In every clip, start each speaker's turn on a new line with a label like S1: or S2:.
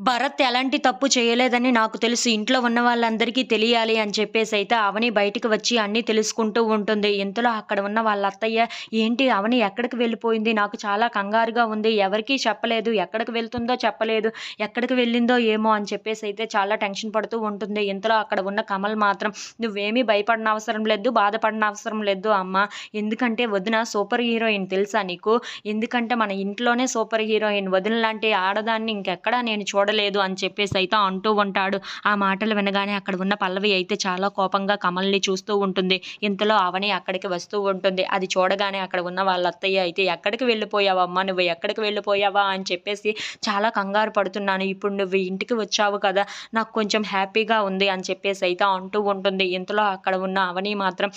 S1: భరత్ ఎలాంటి తప్పు చేయలేదని నాకు తెలుసు. ఇంట్లో ఉన్న వాళ్ళందరికీ తెలియాలి అని చెప్పేసి అయితే అవని బయటికి వచ్చి అన్నీ తెలుసుకుంటూ ఉంటుంది. ఇంతలో అక్కడ ఉన్న వాళ్ళ అత్తయ్య ఏంటి అవని ఎక్కడికి వెళ్ళిపోయింది? నాకు చాలా కంగారుగా ఉంది. ఎవరికీ చెప్పలేదు. ఎక్కడికి వెళ్తుందో చెప్పలేదు. ఎక్కడికి వెళ్ళిందో ఏమో అని చెప్పేసి అయితే చాలా టెన్షన్ పడుతూ ఉంటుంది. ఇంతలో అక్కడ ఉన్న కమల్ మాత్రం నువ్వేమీ భయపడిన అవసరం లేదు. బాధపడిన అవసరం లేదు అమ్మ. ఎందుకంటే వదిన సూపర్ హీరోయిన్ తెలుసా నీకు? ఎందుకంటే మన ఇంట్లోనే సూపర్ హీరోయిన్. వదిన లాంటి ఆడదాన్ని ఇంకెక్కడా నేను చూడ చూడలేదు అని చెప్పేసి అయితే అంటూ ఉంటాడు. ఆ మాటలు వినగానే అక్కడ ఉన్న పల్లవి అయితే చాలా కోపంగా కమల్ని చూస్తూ ఉంటుంది. ఇంతలో అవని అక్కడికి వస్తూ ఉంటుంది. అది చూడగానే అక్కడ ఉన్న వాళ్ళ అత్తయ్య అయితే ఎక్కడికి వెళ్ళిపోయావమ్మా నువ్వు ఎక్కడికి వెళ్ళిపోయావా? అని చెప్పేసి చాలా కంగారు పడుతున్నాను. ఇప్పుడు నువ్వు ఇంటికి వచ్చావు కదా నాకు కొంచెం హ్యాపీగా ఉంది అని చెప్పేసి అయితే అంటూ ఉంటుంది. ఇంతలో అక్కడ ఉన్న అవని మాత్రం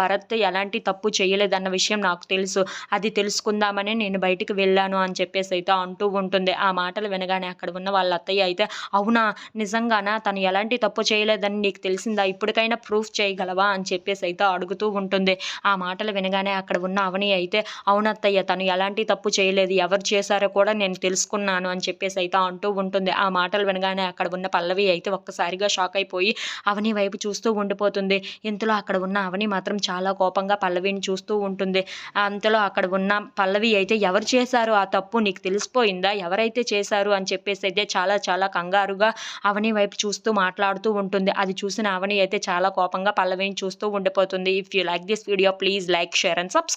S1: భరత్ ఎలాంటి తప్పు చేయలేదన్న విషయం నాకు తెలుసు. అది తెలుసుకుందామని నేను బయటికి వెళ్ళాను అని చెప్పేసి అయితే అంటూ ఉంటుంది. ఆ మాటలు వినగానే అక్కడ ఉన్న వాళ్ళ వాళ్ళ అత్తయ్య అయితే అవునా నిజంగానా? తను ఎలాంటి తప్పు చేయలేదని నీకు తెలిసిందా? ఇప్పటికైనా ప్రూఫ్ చేయగలవా? అని చెప్పేసి అయితే అడుగుతూ ఉంటుంది. ఆ మాటలు వినగానే అక్కడ ఉన్న అవని అయితే అవునత్తయ్య తను ఎలాంటి తప్పు చేయలేదు. ఎవరు చేశారో కూడా నేను తెలుసుకున్నాను అని చెప్పేసి అయితే అంటూ ఉంటుంది. ఆ మాటలు వినగానే అక్కడ ఉన్న పల్లవి అయితే ఒక్కసారిగా షాక్ అయిపోయి అవని వైపు చూస్తూ ఉండిపోతుంది. ఇంతలో అక్కడ ఉన్న అవని మాత్రం చాలా కోపంగా పల్లవిని చూస్తూ ఉంటుంది. అంతలో అక్కడ ఉన్న పల్లవి అయితే ఎవరు చేశారు ఆ తప్పు? నీకు తెలిసిపోయిందా? ఎవరైతే చేశారు? అని చెప్పేసి అయితే చాలా చాలా కంగారుగా అవని వైపు చూస్తూ మాట్లాడుతూ ఉంటుంది. అది చూసిన అవని అయితే చాలా కోపంగా పల్లవిని చూస్తూ ఉండిపోతుంది. If you like this video please like share and subscribe